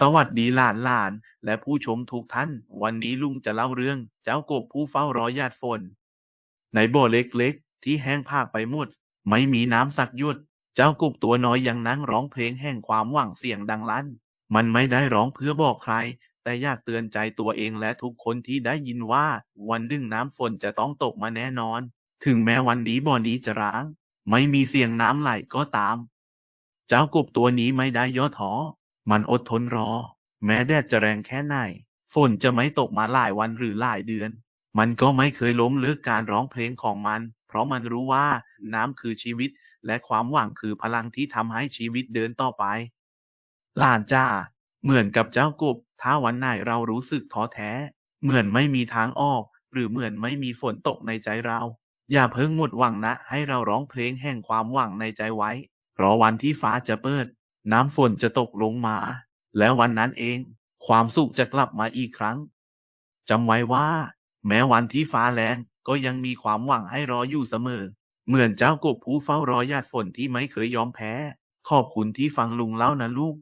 สวัสดีหลานหลานๆและผู้ชมทุกท่าน วันนี้ลุงจะเล่าเรื่อง เจ้ากบผู้เฝ้ารอหยาดฝน ในบ่อเล็กๆ ที่แห้งผากไปหมด ไม่มีน้ำสักหยด เจ้ากบตัวน้อยยังนั่งร้องเพลงแห่งความหวังเสียงดังลั่น มันไม่ได้ร้องเพื่อบอกใคร แต่อยากเตือนใจตัวเองและทุกคนที่ได้ยินว่า วันหนึ่งน้ำฝนจะต้องตกมาแน่นอน ถึงแม้วันนี้บ่อนี้จะร้าง ไม่มีเสียงน้ำไหลก็ตาม เจ้ากบตัวนี้ไม่ได้ย่อท้อ มันอดทนรอ แม้แดดจะแรงแค่ไหน ฝนจะไม่ตกมาหลายวันหรือหลายเดือน มันก็ไม่เคยล้มเลิกการร้องเพลงของมัน เพราะมันรู้ว่าน้ำคือชีวิต และความหวังคือพลังที่ทำให้ชีวิตเดินต่อไปหลานจ้า เหมือนกับเจ้ากบ ถ้าวันไหนเรารู้สึกท้อแท้ เหมือนไม่มีทางออก หรือเหมือนไม่มีฝนตกในใจเรา อย่าเพิ่งหมดหวังนะ ให้เราร้องเพลงแห่งความหวังในใจไว้ เพราะวันที่ฟ้าจะเปิด น้ำฝนจะตกลงมา แล้ววันนั้นเอง ความสุขจะกลับมาอีกครั้งจำไว้ว่า แม้วันที่ฟ้าแรงก็ยังมีความหวังให้รออยู่เสมอ เหมือนเจ้ากบผู้เฝ้ารอหยาดฝนที่ไม่เคยยอมแพ้ ขอบคุณที่ฟังลุงเล่านะลูก